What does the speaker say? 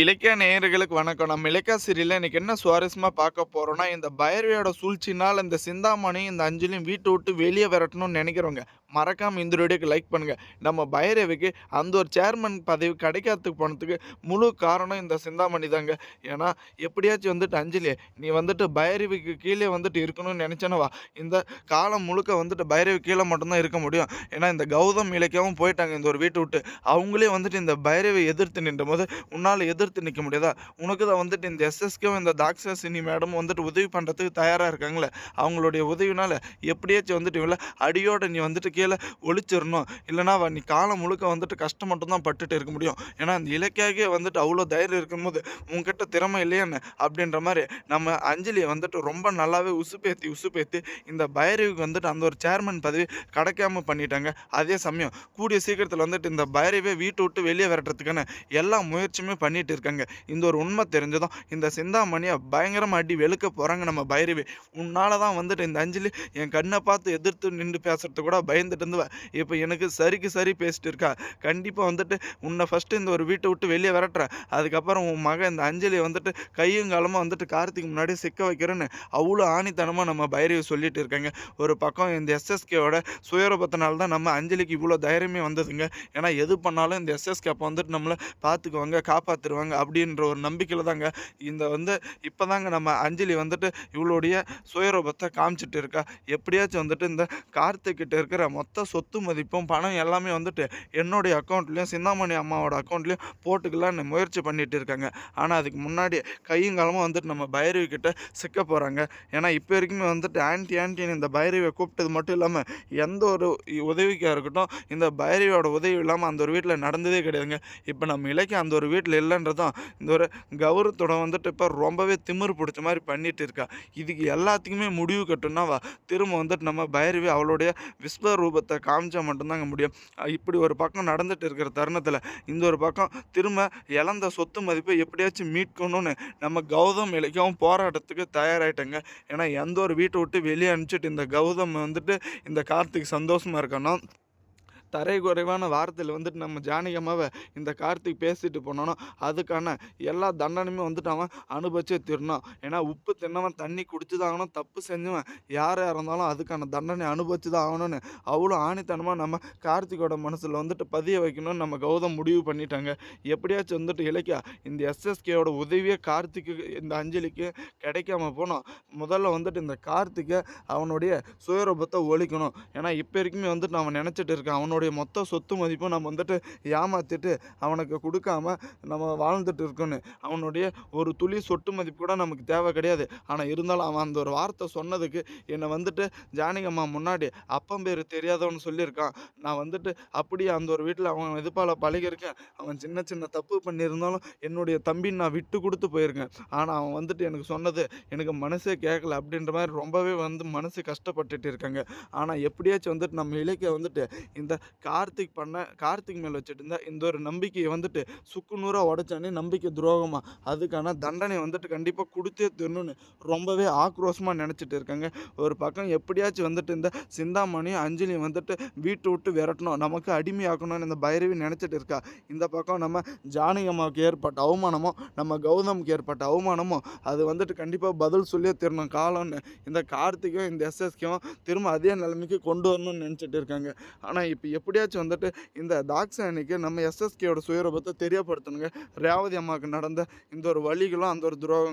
இலக்கிய நேயர்களுக்கு வணக்கம். நம்ம இலக்கிய சீரியல்ல இன்றைக்கி என்ன சுவாரஸ்யமாக பார்க்க போகிறோன்னா இந்த பைரவியோட சூழ்ச்சினால் இந்த சிந்தாமணி இந்த அஞ்சலியும் வீட்டை விட்டு வெளியே விரட்டணும்னு நினைக்கிறவங்க மறக்காமல் இந்த வீடியோக்கு லைக் பண்ணுங்கள் நம்ம பைரவிக்கு அந்த ஒரு சேர்மன் பதவி கிடைக்காததுக்கு போனதுக்கு முழு காரணம் இந்த சிந்தாமணி தாங்க. ஏன்னா, எப்படியாச்சும் வந்துட்டு அஞ்சலி, நீ வந்துட்டு பைரவிக்கு கீழே வந்துட்டு இருக்கணும்னு நினச்சனவா வா. இந்த காலம் முழுக்க வந்துட்டு பைரவி கீழே மட்டும்தான் இருக்க முடியும். ஏன்னா, இந்த கௌதம், இலக்கியாவும் போயிட்டாங்க இந்த ஒரு வீட்டை விட்டு. அவங்களே வந்துட்டு இந்த பைரவை எதிர்த்து நின்றபோது, உன்னால் எதிர்த்து நிற்க முடியாதா? உனக்கு தான் வந்துட்டு இந்த எஸ்எஸ்கேவும், இந்த தாக்ஷாசினி மேடமும் வந்துட்டு உதவி பண்ணுறதுக்கு தயாராக இருக்காங்களே அவங்களுடைய உதவினால் எப்படியாச்சும் வந்துட்டு இவள அடியோட நீ வந்துட்டு கீழ ஒழிச்சிடணும் இல்லைனா நீ காலம் முழுக்க வந்துட்டு கஷ்டம் மட்டும்தான் பட்டுட்டு இருக்க முடியும். ஏன்னா, அந்த இலக்கியாக்கே வந்துட்டு அவ்வளோ தைரியம் இருக்கும்போது, உங்ககிட்ட திறமை இல்லையான்னு அப்படின்ற மாதிரி நம்ம அஞ்சலியை வந்துட்டு ரொம்ப நல்லாவே உசுப்பேத்தி, உசுப்பேத்தி இந்த பைரவிக்கு வந்துட்டு அந்த ஒரு சேர்மன் பதவி கிடைக்காம பண்ணிட்டாங்க. அதே சமயம் கூடிய சீக்கிரத்தில் வந்துட்டு இந்த பைரவியை வீட்டை விட்டு வெளியே விரட்டுறதுக்கான எல்லா முயற்சியுமே பண்ணிட்டு இருக்காங்க. இந்த ஒரு உண்மை தெரிஞ்சதும், இந்த சிந்தாமணியை பயங்கரமாக அடி வெளுக்க போகிறாங்க நம்ம பைரவி. உன்னால தான் வந்துட்டு இந்த அஞ்சலி என் கண்ணை பார்த்து எதிர்த்து நின்று பேசுறதுக்கு கூட பயந்து பயந்துட்டு இருந்தவ, இப்போ எனக்கு சரிக்கு சரி பேசிட்டு இருக்கா. கண்டிப்பாக வந்துட்டு உன்னை ஃபஸ்ட்டு இந்த ஒரு வீட்டை விட்டு வெளியே விரட்டுறேன். அதுக்கப்புறம் உன் மகன் இந்த அஞ்சலியை வந்துட்டு கையும் காலமாக வந்துட்டு கார்த்திக் முன்னாடி சிக்க வைக்கிறேன்னு அவ்வளோ ஆணித்தனமாக நம்ம பைரவி சொல்லிட்டு இருக்காங்க. ஒரு பக்கம் இந்த எஸ்எஸ்கேவோட சுயரூபத்தினால தான் நம்ம அஞ்சலிக்கு இவ்வளோ தைரியமே வந்ததுங்க. ஏன்னா, எது பண்ணாலும் இந்த எஸ்எஸ்கே அப்போ வந்துட்டு நம்மளை பார்த்துக்குவாங்க, காப்பாற்றுருவாங்க அப்படின்ற ஒரு நம்பிக்கையில் தாங்க இந்த வந்து இப்போ தாங்க நம்ம அஞ்சலி வந்துட்டு இவளுடைய சுயரூபத்தை காமிச்சிட்டு இருக்கா. எப்படியாச்சும் வந்துட்டு இந்த கார்த்திக்கிட்ட இருக்கிற மொத்த சொத்து மதிப்பும், பணம் எல்லாமே வந்துட்டு என்னுடைய அக்கௌண்ட்லேயும் சிந்தாமணி அம்மாவோட அக்கௌண்ட்லேயும் போட்டுக்கலான்னு முயற்சி பண்ணிட்டு இருக்காங்க. ஆனால் அதுக்கு முன்னாடி கையும் காலமாக வந்துட்டு நம்ம பைரவி கிட்ட சிக்க போகிறாங்க ஏன்னா, இப்போ வரைக்குமே வந்துட்டு ஆன்டி ஆன்டின்னு இந்த பைரவியை கூப்பிட்டது மட்டும் இல்லாமல் எந்த ஒரு உதவிக்காக இருக்கட்டும், இந்த பைரவியோட உதவி இல்லாமல் அந்த ஒரு வீட்டில் நடந்ததே கிடையாதுங்க. இப்போ நம்ம இலக்கிய அந்த ஒரு வீட்டில் இல்லன்றதும், இந்த ஒரு கௌரவத்தோட வந்துட்டு இப்போ ரொம்பவே திமிரு பிடிச்ச மாதிரி பண்ணிட்டு இருக்கா. இதுக்கு எல்லாத்துக்குமே முடிவு கட்டணும்னா திரும்ப வந்துட்டு நம்ம பைரவி அவளுடைய ரூபத்தை காமிச்சா மட்டும்தாங்க முடியும். இப்படி ஒரு பக்கம் நடந்துட்டு இருக்கிற தருணத்தில் இந்த ஒரு பக்கம் திரும்ப இழந்த சொத்து மதிப்பை எப்படியாச்சும் மீட்கணும்னு நம்ம கௌதம், இலக்கியம் போராட்டத்துக்கு தயாராகிட்டேங்க ஏன்னா, எந்த ஒரு வீட்டை விட்டு வெளியே அனுப்பிச்சிட்டு இந்த கௌதம் வந்துட்டு இந்த கார்த்திக் சந்தோஷமாக இருக்கணும் தரை குறைவான வாரத்தில் வந்துட்டு நம்ம ஜானகி இந்த கார்த்திக் பேசிட்டு போனோன்னா அதுக்கான எல்லா தண்டனையுமே வந்துட்டு அவன் அனுபவிச்சே திருணும் ஏன்னா, உப்பு தின்னவன் தண்ணி குடிச்சு தான் ஆகணும். தப்பு செஞ்சவன் யாராக இருந்தாலும் அதுக்கான தண்டனை அனுபவிச்சு தான் ஆகணும்னு அவ்வளோ ஆணித்தனமாக நம்ம கார்த்திகோட மனசில் வந்துட்டு பதிய வைக்கணும்னு நம்ம கௌதம் முடிவு பண்ணிட்டாங்க. எப்படியாச்சும் வந்துட்டு இலக்கியா இந்த எஸ்எஸ்கேயோட உதவியே கார்த்திக்கு இந்த அஞ்சலிக்கு கிடைக்காம போனோம் முதல்ல வந்துட்டு இந்த கார்த்திகை அவனுடைய சுயரூபத்தை ஒழிக்கணும். ஏன்னா, இப்போ வரைக்குமே வந்துட்டு அவன் நினச்சிட்டு இருக்கான். அவனுடைய மொத்த சொத்து மதிப்பும் நம்ம வந்துட்டு ஏமாற்றிட்டு அவனுக்கு கொடுக்காம நம்ம வாழ்ந்துட்டு இருக்கோன்னு. அவனுடைய ஒரு துளி சொட்டு மதிப்பு கூட நமக்கு தேவை கிடையாது. ஆனால் இருந்தாலும் அவன் அந்த ஒரு வார்த்தை சொன்னதுக்கு என்னை வந்துட்டு ஜானகம்மா முன்னாடி அப்பம் பேர் தெரியாதவன்னு சொல்லியிருக்கான். நான் வந்துட்டு அப்படியே அந்த ஒரு வீட்டில் அவன் எதிர்ப்பால் பழகியிருக்கேன். அவன் சின்ன சின்ன தப்பு பண்ணியிருந்தாலும் என்னுடைய தம்பின்னு நான் விட்டு கொடுத்து போயிருக்கேன். ஆனால் அவன் வந்துட்டு எனக்கு சொன்னது எனக்கு மனசே கேட்கல அப்படின்ற மாதிரி ரொம்பவே வந்து மனசு கஷ்டப்பட்டுட்டு இருக்காங்க. ஆனால் எப்படியாச்சும் வந்துட்டு நம்ம இலக்கிய வந்துட்டு இந்த கார்த்திக் பண்ண கார்த்திக் மேல வச்சுட்டு இந்த ஒரு நம்பிக்கையை வந்துட்டு சுக்கு நூறா உடைச்சானே நம்பிக்கை துரோகமாக அதுக்கான தண்டனை வந்துட்டு கண்டிப்பாக கொடுத்தே தீரணும்னு ரொம்பவே ஆக்ரோஷமாக நினச்சிட்டு இருக்காங்க. ஒரு பக்கம் எப்படியாச்சும் வந்துட்டு இந்த சிந்தாமணியும், அஞ்சலியும் வந்துட்டு வீட்டு விட்டு விரட்டணும். நமக்கு அடிமையாக்கணும்னு இந்த பைரவி நினச்சிட்டு இருக்கா. இந்த பக்கம் நம்ம ஜானகம்மாவுக்கு ஏற்பட்ட அவமானமோ நம்ம கௌதமுக்கு ஏற்பட்ட அவமானமோ அது வந்துட்டு கண்டிப்பாக பதில் சொல்லியே தரணும் காலம்னு இந்த கார்த்திக்கும், இந்த எஸ்எஸ்கேவும் திரும்ப அதே நிலைமைக்கு கொண்டு வரணும்னு நினச்சிட்டு இருக்காங்க. ஆனால் இப்போ எப்படியாச்சும் வந்துட்டு இந்த தாக்ஷாயணிக்கு நம்ம எஸ்எஸ்கேயோட சுயரூபத்தை தெரியப்படுத்தணுங்க. ரேவதி அம்மாவுக்கு நடந்த இந்த ஒரு வழிகளும் அந்த ஒரு துரோகம்